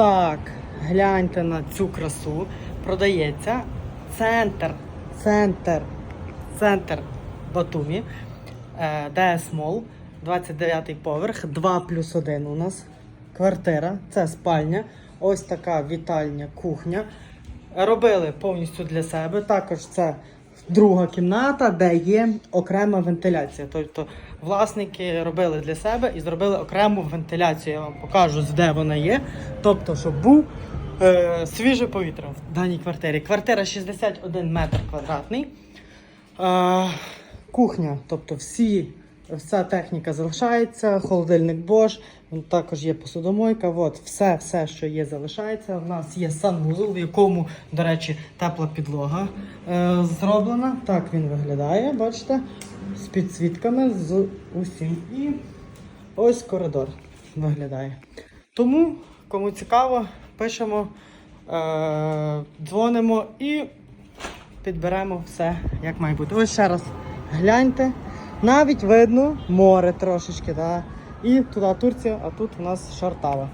так, гляньте на цю красу. Продається центр, центр, центр Батумі. Е, DS Mall, 29 поверх, 2 плюс 1 у нас. Квартира, це спальня. Ось така вітальня, кухня. Робили повністю для себе. Також це друга кімната, де є окрема вентиляція. Тобто власники робили для себе і зробили окрему вентиляцію. Я вам покажу, де вона є. Тобто, щоб був е, свіже повітря в даній квартирі. Квартира 61 метр квадратний. Е, кухня, тобто всі, вся техніка залишається, холодильник Bosch, також є посудомойка. От, все, все, що є, залишається. У нас є санвузол, в якому, до речі, тепла підлога е, зроблена. Так він виглядає, бачите, з підсвітками, з усім. І ось коридор виглядає. Тому, кому цікаво, пишемо, е, дзвонимо і підберемо все як має бути. Ось ще раз гляньте. Навіть видно море трошечки, да? і туди Турція, а тут у нас Шартава.